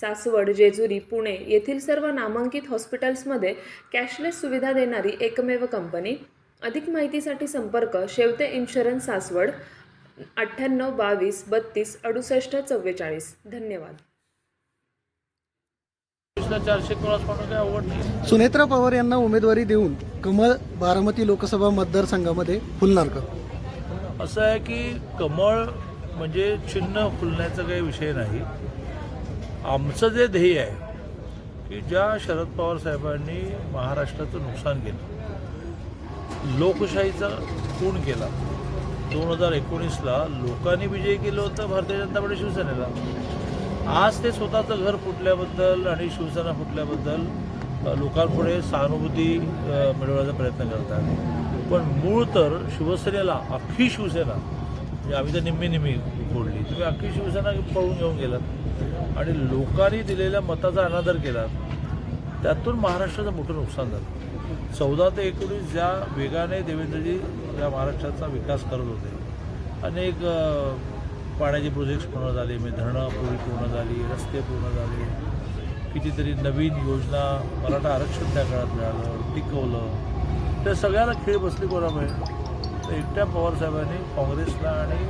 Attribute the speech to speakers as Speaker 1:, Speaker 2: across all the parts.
Speaker 1: सासवड जेजुरी पुणे येथील सर्व नामांकित हॉस्पिटल्समध्ये कॅशलेस सुविधा देणारी एकमेव कंपनी. अधिक माहितीसाठी संपर्क शेवते इन्शुरन्स सासवड अठ्ठ्याण्णव बावीस बत्तीस अडुसष्ट चव्वेचाळीस. धन्यवाद.
Speaker 2: सुनेत्रा पवार यांना उमेदवारी देऊन कमळ बारामती लोकसभा मतदारसंघामध्ये फुलणार का?
Speaker 3: असं आहे की कमळ म्हणजे चिन्ह फुलण्याचा काही विषय नाही. आमचं जे ध्येय आहे की ज्या शरद पवार साहेबांनी महाराष्ट्राचं नुकसान केलं लोकशाहीचा खून केला दोन हजार एकोणीसला लोकांनी विजय केलं होतं भारतीय जनता पार्टी शिवसेनेला. आज ते स्वतःचं घर फुटल्याबद्दल आणि शिवसेना फुटल्याबद्दल लोकांपुढे सहानुभूती मिळवण्याचा प्रयत्न करतात. पण मूळ तर शिवसेनेला अख्खी शिवसेना म्हणजे आम्ही तर निम्मी निम्मी फोडली. तुम्ही अख्खी शिवसेना पळून घेऊन गेलात. आणि लोकांनी दिलेल्या मताचा अनादर केला त्यातून महाराष्ट्राचं मोठं नुकसान झालं. चौदा ते एकोणीस ज्या वेगाने देवेंद्रजी या महाराष्ट्राचा विकास करत होते अनेक पाण्याचे प्रोजेक्ट्स पूर्ण झाले म्हणजे धरणं पूर्वी पूर्ण झाली रस्ते पूर्ण झाले कितीतरी नवीन योजना मराठा आरक्षण त्या काळात मिळालं टिकवलं. त्या सगळ्याला खेळ बसली कोणामुळे? तर एकट्या पवारसाहेबांनी काँग्रेसला आणि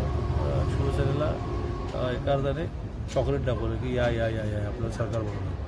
Speaker 3: शिवसेनेला अ, एका अर्थाने चॉकलेट दाखवलं की या या या या आपलं सरकार बनवलं